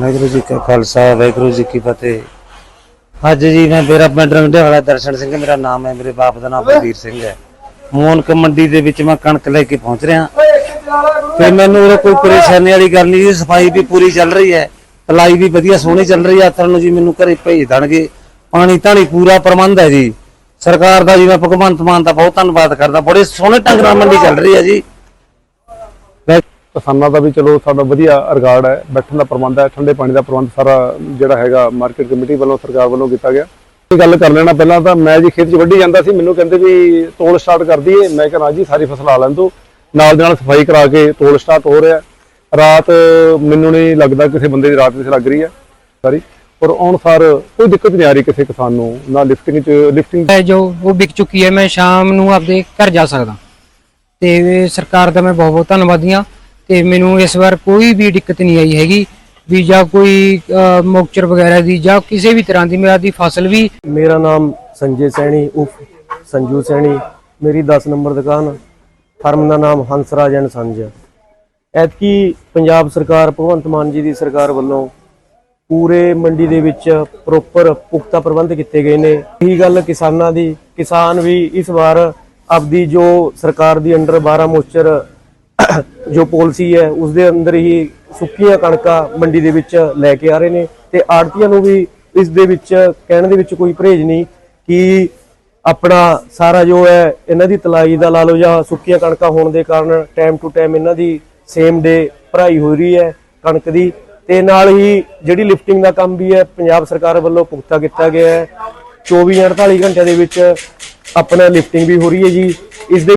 ਵਾਹਿਗੁਰੂ ਜੀ ਕਾ ਖਾਲਸਾ, ਵਾਹਿਗੁਰੂ ਜੀ ਕੀ ਫਤਿਹ। ਅੱਜ ਜੀ ਮੈਂ ਮੇਰਾ ਪਿੰਡ ਰੰਡੇ ਦਰਸ਼ਨ ਸਿੰਘ, ਮੇਰਾ ਨਾਮ ਹੈ ਮੇਰੇ ਬਾਪ ਦਾ ਨਾਮ ਬਲਬੀਰ ਸਿੰਘ ਹੈ। ਮੋਨਕ ਮੰਡੀ ਦੇ ਵਿੱਚ ਮੈਂ ਕਣਕ ਲੈ ਕੇ ਪਹੁੰਚ ਰਿਹਾ। ਤੇ ਮੈਨੂੰ ਉਰੇ ਕੋਈ ਪਰੇਸ਼ਾਨੀ ਵਾਲੀ ਗੱਲ ਨਹੀਂ ਜੀ, ਸਫ਼ਾਈ ਵੀ ਪੂਰੀ ਚੱਲ ਰਹੀ ਹੈ, ਪਲਾਈ ਵੀ ਵਧੀਆ ਸੋਹਣੀ ਚੱਲ ਰਹੀ ਹੈ ਆਤਰ ਨੂੰ ਜੀ ਮੈਨੂੰ ਘਰੇ ਭੇਜ ਦੇਣਗੇ। ਪਾਣੀ ਧਾਣੀ ਪੂਰਾ ਪ੍ਰਬੰਧ ਹੈ ਜੀ। ਸਰਕਾਰ ਦਾ ਜੀ ਮੈਂ ਭਗਵੰਤ ਮਾਨ ਦਾ ਬਹੁਤ ਧੰਨਵਾਦ ਕਰਦਾ, ਬੜੇ ਸੋਹਣੇ ਢੰਗ ਨਾਲ ਮੰਡੀ ਚੱਲ ਰਹੀ ਹੈ ਜੀ। ਕਿਸਾਨਾਂ ਦਾ ਵੀ ਚਲੋ ਸਾਡਾ ਵਧੀਆ ਰਿਗਾਰਡ ਹੈ, ਬੈਠਣ ਦਾ ਪ੍ਰਬੰਧ ਹੈ, ਠੰਡੇ ਪਾਣੀ ਦਾ ਪ੍ਰਬੰਧ ਸਾਰਾ ਜਿਹੜਾ ਹੈਗਾ ਮਾਰਕੀਟ ਕਮੇਟੀ ਵੱਲੋਂ ਸਰਕਾਰ ਵੱਲੋਂ ਕੀਤਾ ਗਿਆ। ਇਹ ਗੱਲ ਕਰ ਲੈਣਾ, ਪਹਿਲਾਂ ਤਾਂ ਮੈਂ ਜੀ ਖੇਤ 'ਚ ਵੱਢੀ ਜਾਂਦਾ ਸੀ, ਮੈਨੂੰ ਕਹਿੰਦੇ ਵੀ ਤੋਲ ਸਟਾਰਟ ਕਰ ਦਈਏ। ਮੈਂ ਕਿਹਾ ਜੀ ਸਾਰੀ ਫਸਲ ਆ ਲੈਣ ਤੋਂ ਨਾਲ ਦੇ ਨਾਲ ਸਫ਼ਾਈ ਕਰਾ ਕੇ ਤੋਲ ਸਟਾਰਟ ਹੋ ਰਿਹਾ। ਰਾਤ ਮੈਨੂੰ ਨਹੀਂ ਲੱਗਦਾ ਕਿਸੇ ਬੰਦੇ ਦੀ ਰਾਤ ਵਿੱਚ ਲੱਗ ਰਹੀ ਹੈ। ਸਾਰੀ ਔਰ ਆਉਣ ਸਾਰ ਕੋਈ ਦਿੱਕਤ ਨਹੀਂ ਆ ਰਹੀ ਕਿਸੇ ਕਿਸਾਨ ਨੂੰ, ਨਾ ਲਿਫਟਿੰਗ 'ਚ ਲਿਫਟਿੰਗ ਹੈ ਜੋ ਉਹ ਵਿਕ ਚੁੱਕੀ ਹੈ, ਮੈਂ ਸ਼ਾਮ ਨੂੰ ਆਪਦੇ ਘਰ ਜਾ ਸਕਦਾ। ਤੇ ਸਰਕਾਰ ਦਾ ਮੈਂ ਬਹੁਤ ਬਹੁਤ ਧੰਨਵਾਦੀ ਹਾਂ। ਤੇ ਮੈਨੂੰ ਇਸ ਵਾਰ ਕੋਈ ਵੀ ਦਿੱਕਤ ਨਹੀਂ ਆਈ ਹੈਗੀ ਵੀ ਜਾਂ ਕੋਈ ਮੋਕਚਰ ਵਗੈਰਾ ਦੀ ਜਾਂ ਕਿਸੇ ਵੀ ਤਰ੍ਹਾਂ ਦੀ ਮੇਰਾ ਦੀ ਫਸਲ ਵੀ ਮੇਰਾ ਨਾਮ ਸੰਜੇ ਸੈਣੀ, ਉਫ, ਸੰਜੂ ਸੈਣੀ, ਮੇਰੀ 10 ਨੰਬਰ ਦੁਕਾਨ ਫਰਮ ਦਾ ਨਾਮ ਹੰਸਰਾਜ ਐਂਡ ਸੰਜ ਐਤਕੀ ਪੰਜਾਬ ਸਰਕਾਰ, ਭਗਵੰਤ ਮਾਨ ਜੀ ਦੀ ਸਰਕਾਰ ਵੱਲੋਂ ਪੂਰੇ ਮੰਡੀ ਦੇ ਵਿੱਚ ਪ੍ਰੋਪਰ ਪੁਖਤਾ ਪ੍ਰਬੰਧ ਕੀਤੇ ਗਏ ਨੇ। ਇਹੀ ਗੱਲ ਕਿਸਾਨਾਂ ਦੀ, ਕਿਸਾਨ ਵੀ ਇਸ ਵਾਰ ਆਪਦੀ ਜੋ ਸਰਕਾਰ ਦੀ ਅੰਡਰ 12 ਮੋਸਚਰ ਜੋ ਪਾਲਿਸੀ ਹੈ ਉਸ ਦੇ ਅੰਦਰ ਹੀ ਸੁੱਕੀਆਂ ਕਣਕਾਂ ਮੰਡੀ ਦੇ ਵਿੱਚ ਲੈ ਕੇ ਆ ਰਹੇ ਨੇ ਤੇ ਆੜਤੀਆਂ ਨੂੰ ਵੀ ਇਸ ਦੇ ਵਿੱਚ, ਕਹਿਣ ਦੇ ਵਿੱਚ ਕੋਈ ਪਰਹੇਜ ਨਹੀਂ ਕਿ ਆਪਣਾ ਸਾਰਾ ਜੋ ਹੈ, ਇਹਨਾਂ ਦੀ ਤਲਾਈ ਦਾ ਲਾ ਲਓ ਜਾਂ ਸੁੱਕੀਆਂ ਕਣਕਾਂ ਹੋਣ ਦੇ ਕਾਰਨ ਟਾਈਮ ਟੂ ਟਾਈਮ ਇਹਨਾਂ ਦੀ ਸੇਮ ਡੇ ਭਰਾਈ ਹੋ ਰਹੀ ਹੈ ਕਣਕ ਦੀ ਤੇ ਨਾਲ ਹੀ ਜਿਹੜੀ ਲਿਫਟਿੰਗ ਦਾ ਕੰਮ ਵੀ ਹੈ, ਪੰਜਾਬ ਸਰਕਾਰ ਵੱਲੋਂ ਪੁਖਤਾ ਕੀਤਾ ਗਿਆ ਹੈ। 24 ਜਾਂ 48 ਘੰਟਿਆਂ ਦੇ ਵਿੱਚ ਆਪਣਾ ਲਿਫਟਿੰਗ ਵੀ ਹੋ ਰਹੀ ਹੈ ਜੀ। ਇਸ ਦੇ